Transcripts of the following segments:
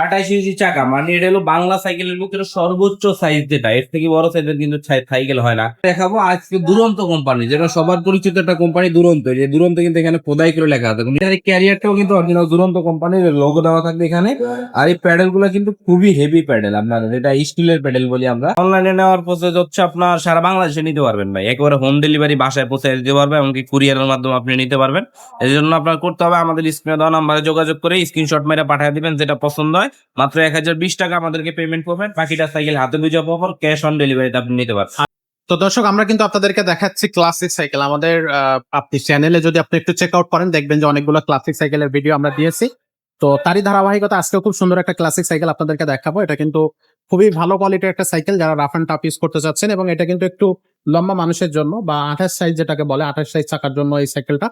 আঠাশ ইঞ্চি চাকা মানে এটা হলো বাংলা সাইকেলের বুকের সর্বোচ্চ সাইজ যেটা। এর থেকে বড় সাইজের কিন্তু সাইকেল হয় না। দেখাবো আজকে দুরন্ত কোম্পানি যেটা সবার পরিচিত একটা কোম্পানি দুরন্ত। যে দুরন্ত কিন্তু এখানে খোদাই করে লেখা আছে। এটার ক্যারিয়ারটাও কিন্তু অরিজিনাল দুরন্ত কোম্পানির লোগো দেওয়া থাকবে এখানে। আর এই প্যাডেলগুলো কিন্তু খুবই হেভি প্যাডেল আপনার এটা স্টিলের প্যাডেল বলি আমরা। অনলাইনে নেওয়ার প্রসেস হচ্ছে আপনার সারা বাংলাদেশে নিতে পারবেন ভাই। একেবারে হোম ডেলিভারি বাসায় পৌঁছে দিতে পারবে এমনকি কুরিয়ারের মাধ্যমে আপনি নিতে পারবেন। এই জন্য আপনার করতে হবে আমাদের স্ক্রিনে দেওয়া নাম্বারে যোগাযোগ করে স্ক্রিনশট মেরে পাঠিয়ে দিবেন, যেটা পছন্দ হয়। মাত্র এক হাজার বিশ টাকা আমাদেরকে পেমেন্ট করবেন। বাকিটা সাইকেল হাতে বুঝে পাওয়ার ক্যাশ অন ডেলিভারিতে আপনি নিতে পারবেন। তো দর্শক, আমরা কিন্তু আপনাদেরকে দেখাচ্ছি ক্লাসিক সাইকেল আমাদের আপনি চ্যানেলে যদি আপনি একটু চেক আউট করেন, দেখবেন যে অনেকগুলো ক্লাসিক সাইকেলের ভিডিও আমরা দিয়েছি। তো তারই ধারাবাহিকতা, আজকেও খুব সুন্দর একটা ক্লাসিক সাইকেল আপনাদেরকে দেখাবো। এটা কিন্তু খুবই ভালো কোয়ালিটির একটা সাইকেল যারা রাফ অ্যান্ড টাফ ইউজ করতে চাচ্ছেন এবং এটা কিন্তু একটু লম্বা মানুষের জন্য বা আঠাশ সাইজ যেটাকে বলে, আঠাশ সাইজ চাকার জন্য এই সাইকেলটা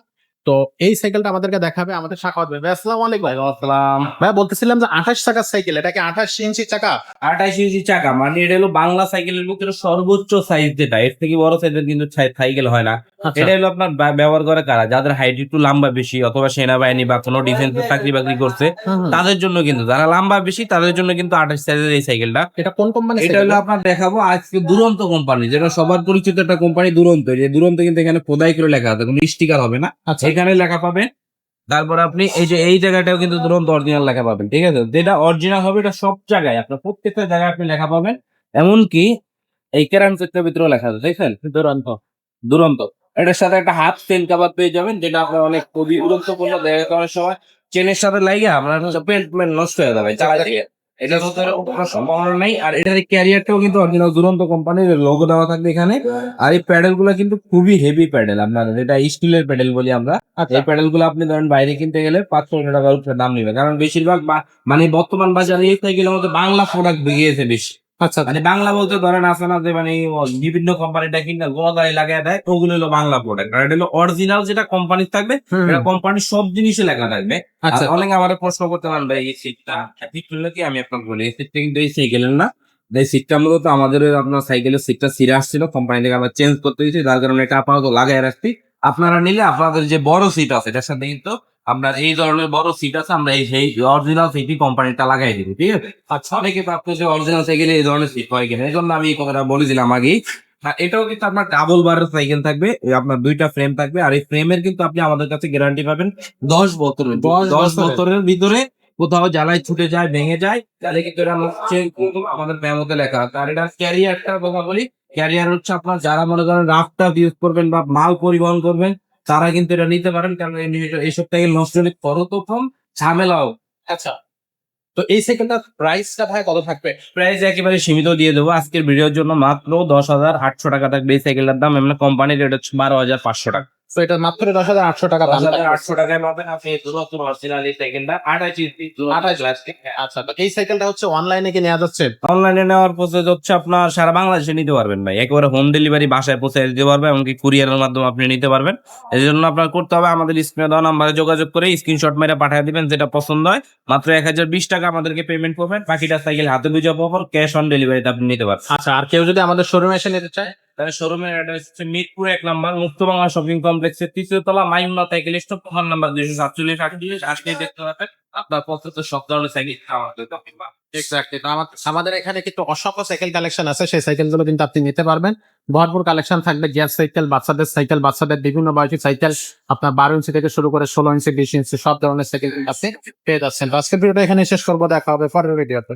তো এই সাইকেলটা আমাদেরকে দেখাবে আমাদের শাখাওয়াত ভাই আসসালামু আলাইকুম। ভাই আসসালাম। ভাই বলতেছিলাম যে আঠাশ চাকার সাইকেল এটা কি আঠাশ ইঞ্চি চাকা? আঠাশ ইঞ্চি চাকা মানে এটা হলো বাংলা সাইকেলের বুকের সর্বোচ্চ সাইজ যেটা। এর থেকে বড় সাইজের কিন্তু সাই- সাইকেল হয় না। আচ্ছা। এটা হলো আপনার ব্যবহার করে কারা? যাদের হাইট একটু লম্বা বেশি অথবা সেনাবাহিনী বা কোনো ডিফেন্স চাকরি বাকরি করছে হুম, হুম। তাদের জন্য কিন্তু যারা লম্বা বেশি তাদের জন্য কিন্তু আঠাশ সাইজের এই সাইকেলটা এটা কোন কোম্পানি এটা হলো আপনার দেখাবো আজকে দুরন্ত কোম্পানি যেটা সবার পরিচিত একটা কোম্পানি দুরন্ত। যে দুরন্ত কিন্তু এখানে খোদাই করে লেখা আছে কোনো স্টিকার হবে না। আচ্ছা। এখানে লেখা পাবেন। তারপর আপনি এই যে এই জায়গাটাও কিন্তু দুরন্ত অরিজিনাল লেখা পাবেন ঠিক আছে? যেটা অরিজিনাল হবে এটা সব জায়গায় আপনার প্রত্যেকটা জায়গায় আপনি লেখা পাবেন। এমনকি এই কেরান সেক্টর ভিতরেও লেখা আছে দেখছেন? দুরন্ত। দুরন্ত। এটার সাথে একটা হাফ চেন কাবার পেয়ে যাবেন যেটা আপনার অনেক খুবই গুরুত্বপূর্ণ দেখা করার সময় চেনের সাথে লাগিয়ে আপনার পেন্ট মেন্ট নষ্ট হয়ে যাবে চালাই দিয়ে। এটা তো কোনো সম্ভাবনা নেই আর এটার ক্যারিয়ারটাও কিন্তু অরিজিনাল দুরন্ত কোম্পানির লোগো দেওয়া থাকবে এখানে। আর এই প্যাডেলগুলো কিন্তু খুবই হেভি প্যাডেল আপনার এটা স্টিলের প্যাডেল বলি আমরা। আচ্ছা। এই প্যাডেলগুলো আপনি ধরেন বাইরে কিনতে গেলে পাঁচশো টাকার উপরে দাম নিবে কারণ বেশিরভাগ মানে বর্তমান বাজারে এই সাইকেলের মধ্যে বাংলা প্রোডাক্ট বেরিয়েছে বেশি। আচ্ছা মানে বাংলা বলতে ধরেন আছে না যে মানে বিভিন্ন কোম্পানিটা কিনা গোয়াদারি লাগিয়ে দেয় ওগুলো হলো বাংলা প্রোডাক্ট আর এটা হলো অরিজিনাল যেটা কোম্পানির থাকবে এটা কোম্পানির সব জিনিসে লেখা থাকবে। আচ্ছা। অনেক আমার প্রশ্ন করতে পারেন ভাই এই সিটটা সিট হলো কি? আমি আপনাকে বলি এই সিটটা কিন্তু এই সাইকেলের না। এই সিটটা মূলত আমাদের আপনার সাইকেলের সিটটা সিরে আসছিল কোম্পানি থেকে আমরা চেঞ্জ করতে দিয়েছি যার কারণে এটা আপাতত লাগাই রাখছি। আপনারা নিলে আপনাদের যে বড় সিট আছে এটার সাথে কিন্তু আপনার এই ধরনের বড় সিট আছে আমরা এই সেই অরিজিনাল সিটই কোম্পানিটা লাগাই দিব ঠিক আছে? আচ্ছা। অনেকে ভাবতো যে অরিজিনাল সাইকেলে এই ধরনের সিট হয় কিনা এই জন্য আমি এই কথাটা বলেছিলাম আগেই। আর এটাও কিন্তু আপনার ডাবল বারের সাইকেল থাকবে আপনার দুইটা ফ্রেম থাকবে আর এই ফ্রেমের কিন্তু আপনি আমাদের কাছে গ্যারান্টি পাবেন দশ বছরের দশ বছরের। ভিতরে কোথাও জ্বালায় ছুটে যায় ভেঙে যায় তাহলে কিন্তু এটা দেবো, আমাদের মেমোতে লেখা আর এটা ক্যারিয়ারটা কথা বলি ক্যারিয়ার হচ্ছে আপনার যারা মনে করেন রাফটা ইউজ করবেন বা মাল পরিবহন করবেন তারা কিন্তু এটা নিতে পারেন কারণ এই- এইসব থেকে নষ্ট করো তো কম ঝামেলাও। আচ্ছা। তো এই সেকেন্ডটা প্রাইসটা ভাই কত থাকবে? প্রাইস একেবারে সীমিত দিয়ে দেবো। আজকের ভিডিওর জন্য মাত্র দশ হাজার আটশো টাকা থাকবে এই সাইকেলটার দাম। এমনি কোম্পানির রেট হচ্ছে বারো হাজার পাঁচশো টাকা। তো এটা মাত্র দশ হাজার আটশো টাকা দাম আটশো টাকায় পাবেন আপনি নতুন অরিজিনাল সাইকেলটা আঠাশ আঠাশ আচ্ছা তো এই সাইকেলটা হচ্ছে অনলাইনে কি নেওয়া যাচ্ছে? অনলাইনে নেওয়ার প্রসেস হচ্ছে আপনার সারা বাংলাদেশে নিতে পারবেন ভাই। একেবারে হোম ডেলিভারি বাসায় পৌঁছে দিতে পারবে এমনকি কুরিয়ারের মাধ্যমে আপনি নিতে পারবেন। এই জন্য আপনার করতে হবে আমাদের স্ক্রিনে দেওয়া নাম্বারে যোগাযোগ করে স্ক্রিনশট মেরে পাঠিয়ে দিবেন যেটা পছন্দ হয়। মাত্র এক হাজার বিশ টাকা আমাদেরকে পেমেন্ট করবেন। বাকিটা সাইকেল হাতে বুঝে পাওয়ার ক্যাশ অন ডেলিভারিতে আপনি নিতে পারবেন। আচ্ছা আর কেউ যদি আমাদের শোরুমে এসে নিতে চায় শোরুমের অ্যাড্রেস হচ্ছে মিরপুর এক নম্বর, মুক্ত বাংলা শপিং কমপ্লেক্সের তৃতীয় তলা, Maimuna cycle stop phone number দুইশো সাতচল্লিশ, আটচল্লিশ আসলে দেখতে পাবেন আপনার পছন্দ সব ধরনের সাইকেল আমাদের এখানে কিন্তু অসংখ্য সাইকেল কালেকশন আছে। সেই সাইকেলগুলো কিন্তু আপনি নিতে পারবেন। ভরপুর কালেকশন থাকবে গ্যাস সাইকেল বাচ্চাদের সাইকেল বাচ্চাদের বিভিন্ন বয়সী সাইকেল আপনার বারো ইঞ্চি থেকে শুরু করে ষোলো ইঞ্চি বিশ ইঞ্চি সব ধরনের সাইকেল আপনি পেয়ে যাচ্ছেন। আজকের ভিডিওটা এখানে শেষ করব। দেখা হবে পরের ভিডিওতে।